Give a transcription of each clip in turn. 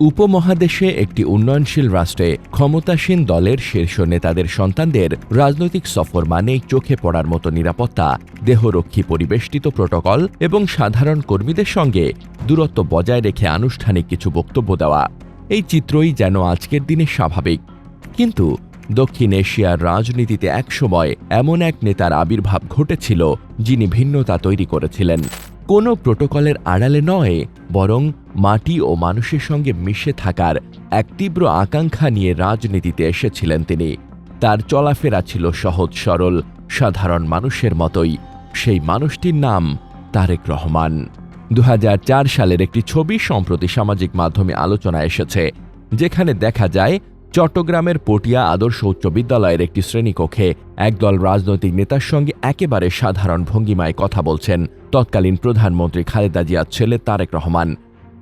উপমহাদেশে একটি উন্নয়নশীল রাষ্ট্রে ক্ষমতাসীন দলের শীর্ষ নেতাদের সন্তানদের রাজনৈতিক সফর মানেই চোখে পড়ার মতো নিরাপত্তা, দেহরক্ষী পরিবেষ্টিত প্রোটোকল এবং সাধারণ কর্মীদের সঙ্গে দূরত্ব বজায় রেখে আনুষ্ঠানিক কিছু বক্তব্য দেওয়া। এই চিত্রই যেন আজকের দিনে স্বাভাবিক। কিন্তু দক্ষিণ এশিয়ার রাজনীতিতে একসময় এমন এক নেতার আবির্ভাব ঘটেছিল যিনি ভিন্নতা তৈরি করেছিলেন। কোনো প্রোটোকলের আড়ালে নয়, বরং মাটি ও মানুষের সঙ্গে মিশে থাকার এক তীব্র আকাঙ্ক্ষা নিয়ে রাজনীতিতে এসেছিলেন তিনি। তার চলাফেরা ছিল সহজ সরল, সাধারণ মানুষের মতোই। সেই মানুষটির নাম তারেক রহমান। দু হাজার চার সালের একটি ছবি সম্প্রতি সামাজিক মাধ্যমে আলোচনা এসেছে, যেখানে দেখা যায় চট্টগ্রামের পটিয়া আদর্শ উচ্চ বিদ্যালয়ের একটি শ্রেণীকক্ষে একদল রাজনৈতিক নেতার সঙ্গে একেবারে সাধারণ ভঙ্গিমায় কথা বলছেন তৎকালীন প্রধানমন্ত্রী খালেদা জিয়ার ছেলে তারেক রহমান।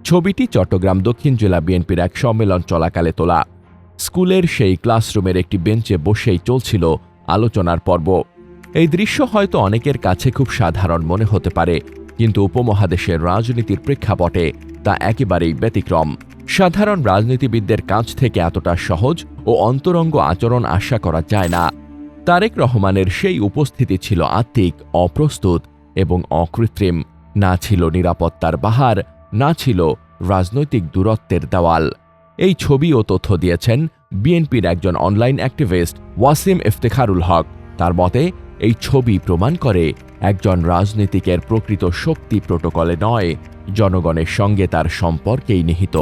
ছবিটি চট্টগ্রাম দক্ষিণ জেলা বিএনপির এক সম্মেলন চলাকালে তোলা। স্কুলের সেই ক্লাসরুমের একটি বেঞ্চে বসেই চলছিল আলোচনার পর্ব। এই দৃশ্য হয়তো অনেকের কাছে খুব সাধারণ মনে হতে পারে, কিন্তু উপমহাদেশের রাজনীতির প্রেক্ষাপটে তা একেবারেই ব্যতিক্রম। সাধারণ রাজনীতিবিদদের কাছ থেকে এতটা সহজ ও অন্তরঙ্গ আচরণ আশা করা যায় না। তারেক রহমানের সেই উপস্থিতি ছিল আত্মিক, অপ্রস্তুত এবং অকৃত্রিম। না ছিল নিরাপত্তার বাহার, না ছিল রাজনৈতিক দূরত্বের দেওয়াল। এই ছবি ও তথ্য দিয়েছেন বিএনপির একজন অনলাইন অ্যাক্টিভিস্ট ওয়াসিম ইফতেখারুল হক। তার মতে, এই ছবি প্রমাণ করে একজন রাজনীতিকের প্রকৃত শক্তি প্রোটোকলে নয়, জনগণের সঙ্গে তার সম্পর্কেই নিহিত।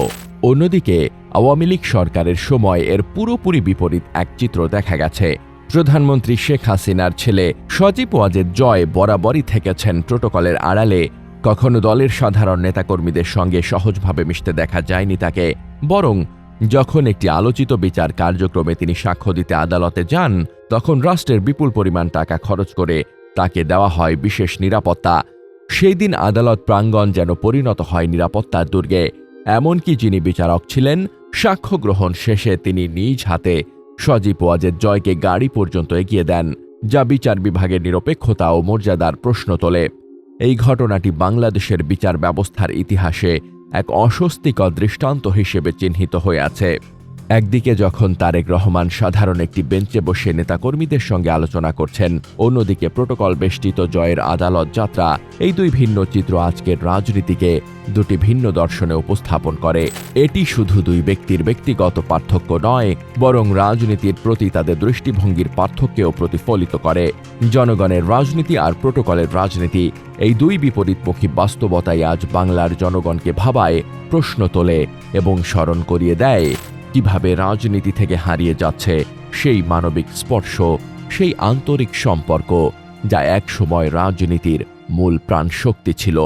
অন্যদিকে, আওয়ামী লীগ সরকারের সময় এর পুরোপুরি বিপরীত এক চিত্র দেখা গেছে। প্রধানমন্ত্রী শেখ হাসিনার ছেলে সজীব ওয়াজেদ জয় বরাবরই থেকেছেন প্রোটোকলের আড়ালে। কখনো দলের সাধারণ নেতাকর্মীদের সঙ্গে সহজভাবে মিশতে দেখা যায়নি তাকে। বরং, যখন একটি আলোচিত বিচার কার্যক্রমে তিনি সাক্ষ্য দিতে আদালতে যান, তখন রাষ্ট্রের বিপুল পরিমাণ টাকা খরচ করে তাকে দেওয়া হয় বিশেষ নিরাপত্তা। সেই দিন আদালত প্রাঙ্গণ যেন পরিণত হয় নিরাপত্তার দুর্গে। এমনকি যিনি বিচারক ছিলেন সাক্ষ্য গ্রহণ শেষে তিনি নিজ হাতে সজীব ওয়াজের জয়কে গাড়ি পর্যন্ত এগিয়ে দেন, যা বিচার বিভাগের নিরপেক্ষতা ও মর্যাদার প্রশ্ন তোলে। এই ঘটনাটি বাংলাদেশের বিচার ব্যবস্থার ইতিহাসে এক অস্বস্তিকর দৃষ্টান্ত হিসেবে চিহ্নিত হয়ে আছে। একদিকে যখন তারেক রহমান সাধারণ একটি বেঞ্চে বসে নেতাকর্মীদের সঙ্গে আলোচনা করছেন, অন্যদিকে প্রোটোকল বেষ্টিত জয়ের আদালত যাত্রা, এই দুই ভিন্ন চিত্র আজকের রাজনীতিকে দুটি ভিন্ন দর্শনে উপস্থাপন করে। এটি শুধু দুই ব্যক্তির ব্যক্তিগত পার্থক্য নয়, বরং রাজনীতির প্রতি তাদের দৃষ্টিভঙ্গির পার্থক্যও প্রতিফলিত করে। জনগণের রাজনীতি আর প্রোটোকলের রাজনীতি, এই দুই বিপরীতমুখী বাস্তবতাই আজ বাংলার জনগণকে ভাবায়, প্রশ্ন তোলে এবং স্মরণ করিয়ে দেয়। কীভাবে রাজনীতি থেকে হারিয়ে যাচ্ছে সেই মানবিক স্পর্শ, সেই আন্তরিক সম্পর্ক যা একসময় রাজনীতির মূল প্রাণশক্তি ছিল।